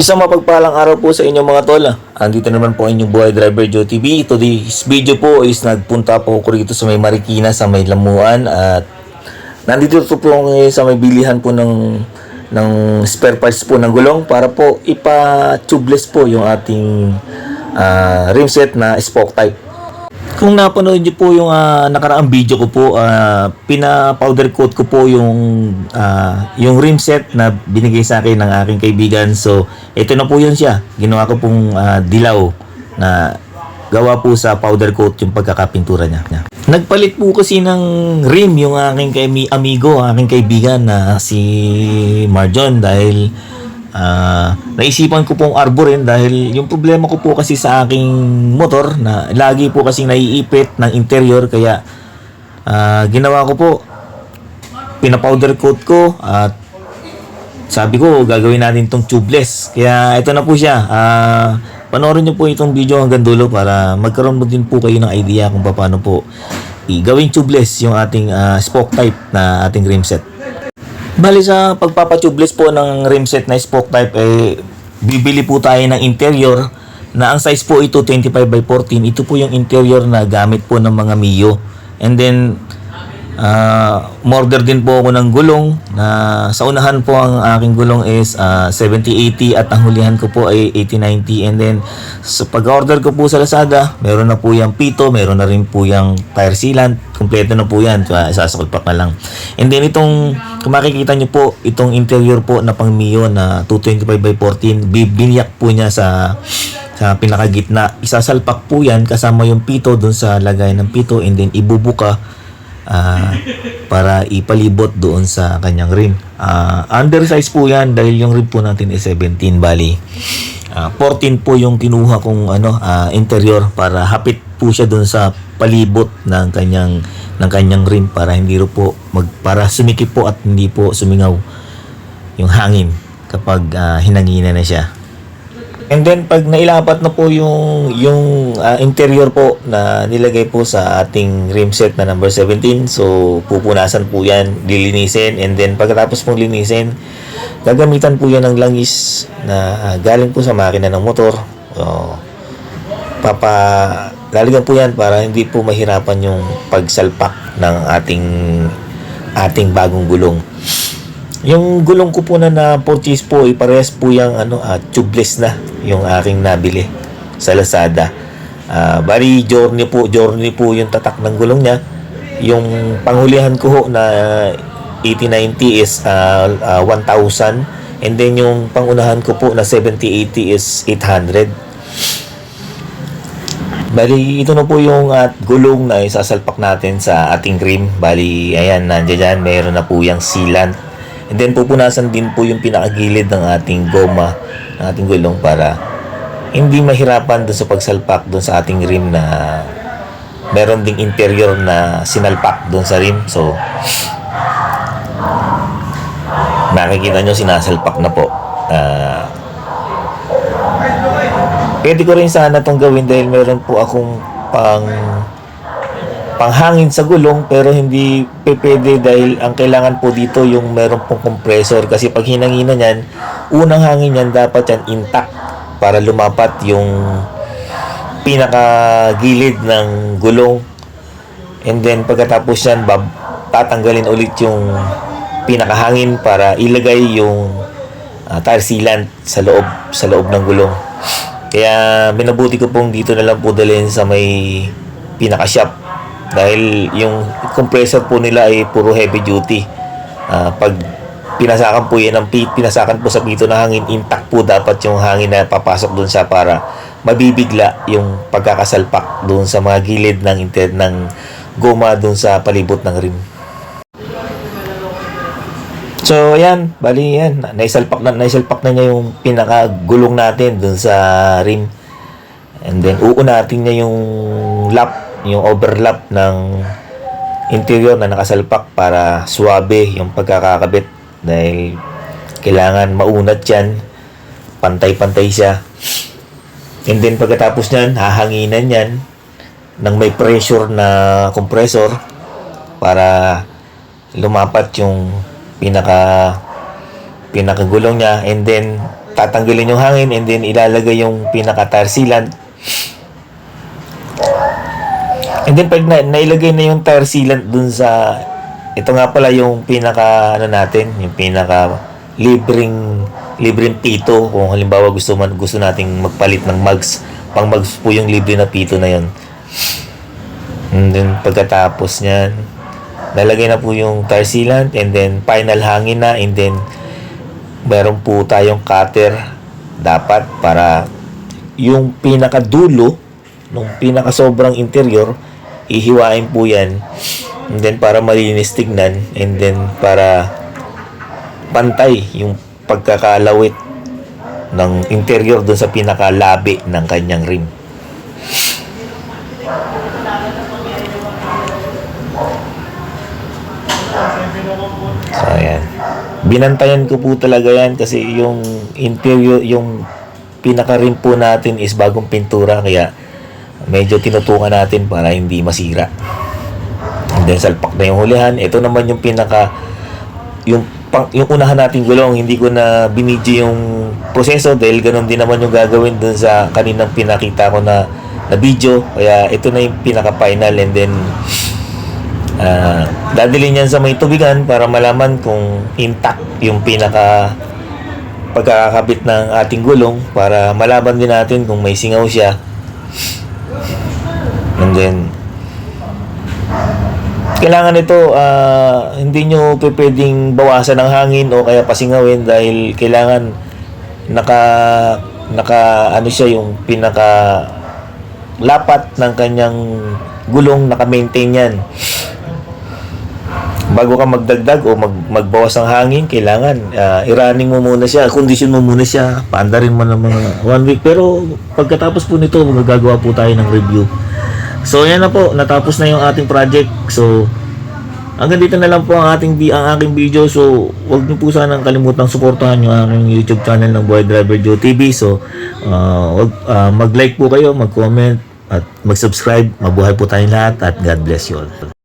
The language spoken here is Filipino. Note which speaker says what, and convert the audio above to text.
Speaker 1: Isang mapagpalang araw po sa inyong mga tol. Andito naman po inyong buhay driver Joe TV. Today's video po is nagpunta po ako rito sa may Marikina sa may Lamuan at nandito po po ngayon sa may bilihan po ng ng spare parts po ng gulong para po ipa-tubeless po yung ating ah, rim set na spoke type. Kung napanood niyo po yung ah, nakaraang video ko po, ah, pina-powder coat ko po yung ah, yung rim set na binigay sa akin ng aking kaibigan. So, ito na po yun siya. Ginawa ko pong ah, dilaw na gawa po sa powder coat yung pagkakapintura niya. Nagpalit po kasi ng rim yung aking kay amigo, aking kaibigan na si Marjon dahil Ah, naisipan ko pong arborin dahil yung problema ko po kasi sa aking motor na lagi po kasing naiipit ng interior kaya ah, ginawa ko po. Pinapowder coat ko at sabi ko gagawin natin tong tubeless. Kaya ito na po siya. Ah, panoorin niyo po itong video hanggang dulo para magkaroon mo din po kayo ng idea kung paano po i-gawing tubeless yung ating ah, spoke type na ating rim set Bali sa pagpapatubeless po ng rim set na spoke type eh bibili po tayo ng interior na ang size po ito 25 by 14. Ito po yung interior na gamit po ng mga Mio. And then ah order din po ako ng gulong na sa unahan po ang aking gulong is ah, 70-80 at ang hulihan ko po ay 80-90 and then sa pag-order ko po sa Lazada meron na po yung pito meron na rin po yung tire sealant kompleto na po yan uh, isasakulpak na lang. And then itong kung makikita nyo po itong interior po na pang Mio na 225 by 14 bibinyak po niya sa sa pinakagitna. Isasalpak po yan kasama yung pito dun sa lagay ng pito and then ibubuka ah, para ipalibot doon sa kanyang rim. Ah, undersize po yan dahil yung rim po natin is 17 bali. Ah, 14 po yung kinuha kong ano ah, interior para hapit po siya doon sa palibot ng kanyang ng kanyang rim para hindi po mag para sumikip po at hindi po sumingaw yung hangin kapag ah, hinangina na siya. And then pag nailapat na po yung yung ah, interior po na nilagay po sa ating rim set na number 17, so pupunasan po 'yan, lilinisin and then pagkatapos pong linisin, gagamitan po 'yan ng langis na ah, galing po sa makina ng motor. So papa lalagyan po 'yan para hindi po mahirapan yung pagsalpak ng ating ating bagong gulong. Yung gulong ko po na na-purchase po, iparehas po yung ano, ah, tubeless na yung aking nabili sa Lazada. Ah, bali, journey po, journey po yung tatak ng gulong niya. Yung panghulihan ko ho na 8090 is ah, ah, 1,000. And then yung pangunahan ko po na 7080 is 800. Bali, ito na po yung at gulong na isasalpak natin sa ating rim. Bali, ayan, nandiyan dyan, mayroon na po yung sealant. And then pupunasan din po yung pinakagilid ng ating goma, ng ating gulong para hindi mahirapan doon sa pagsalpak doon sa ating rim na meron ding interior na sinalpak doon sa rim. So, makikita nyo sinasalpak na po. Ah, pwede ko rin sana itong gawin dahil meron po akong pang panghangin sa gulong pero hindi pwede dahil ang kailangan po dito yung meron pong compressor. Kasi pag hinanginan yan unang hangin yan dapat yan intact para lumapat yung pinaka gilid ng gulong. And then pagkatapos yan bab tatanggalin ulit yung pinakahangin para ilagay yung ah, tire sealant sa loob sa loob ng gulong. Kaya minabuti ko pong dito na lang po dalhin sa may pinaka shop dahil yung compressor po nila ay puro heavy duty. Ah, pag pinasakan po yan ng pi- pinasakan po sa pito ng hangin, intact po dapat yung hangin na papasok doon sa para mabibigla yung pagkakasalpak doon sa mga gilid ng inter ng goma doon sa palibot ng rim. So, ayan, bali yan. Naisalpak na, naisalpak na niya yung pinakagulong natin dun sa rim. And then, uunatin niya yung lap, yung overlap ng interior na nakasalpak para suwabe yung pagkakakabit. Dahil kailangan maunat yan. Pantay-pantay siya. And then, pagkatapos niyan, hahanginan yan ng may pressure na compressor para lumapat yung pinaka pinakagulong niya and then tatanggalin yung hangin and then ilalagay yung pinaka tire sealant. And then pag na, nailagay na yung tire sealant dun sa ito nga pala yung pinaka ano natin, yung pinaka libreng libreng pito kung halimbawa gusto man gusto nating magpalit ng mugs, pang mugs po yung libre na pito na yon. And then pagkatapos niyan, lalagay na po yung tire sealant and then final hangin na and then meron po tayong cutter dapat para yung pinakadulo nung pinaka sobrang interior ihiwain po yan and then para malinis tignan and then para pantay yung pagkakalawit ng interior doon sa pinakalabi ng kanyang rim. So, ayan. Binantayan ko po talaga yan kasi yung interior, yung pinaka-rim po natin is bagong pintura kaya medyo tinutukan natin para hindi masira. And then salpak na yung hulihan. Ito naman yung pinaka yung pang, yung unahan nating gulong, hindi ko na binidyo yung proseso dahil ganun din naman yung gagawin dun sa kaninang pinakita ko na na video. Kaya ito na yung pinaka final and then Ah, dadalhin yan sa may tubigan para malaman kung intact yung pinaka pagkakabit ng ating gulong para malaman din natin kung may singaw siya. And then, kailangan ito, ah, hindi nyo pwedeng bawasan ng hangin o kaya pasingawin dahil kailangan naka, naka, ano siya, yung pinaka lapat ng kanyang gulong, naka-maintain yan bago ka magdagdag o mag, magbawas ng hangin, kailangan uh, i-running mo muna siya, condition mo muna siya, paandarin mo ng mga one week. Pero pagkatapos po nito, magagawa po tayo ng review. So yan na po, natapos na yung ating project. So hanggang dito na lang po ang ating ang aking video. So huwag niyo po sanang kalimutang suportahan yung aking YouTube channel ng Boy Driver Joe TV. So uh, wag, uh, mag-like po kayo, mag-comment at mag-subscribe. Mabuhay po tayong lahat at God bless you all.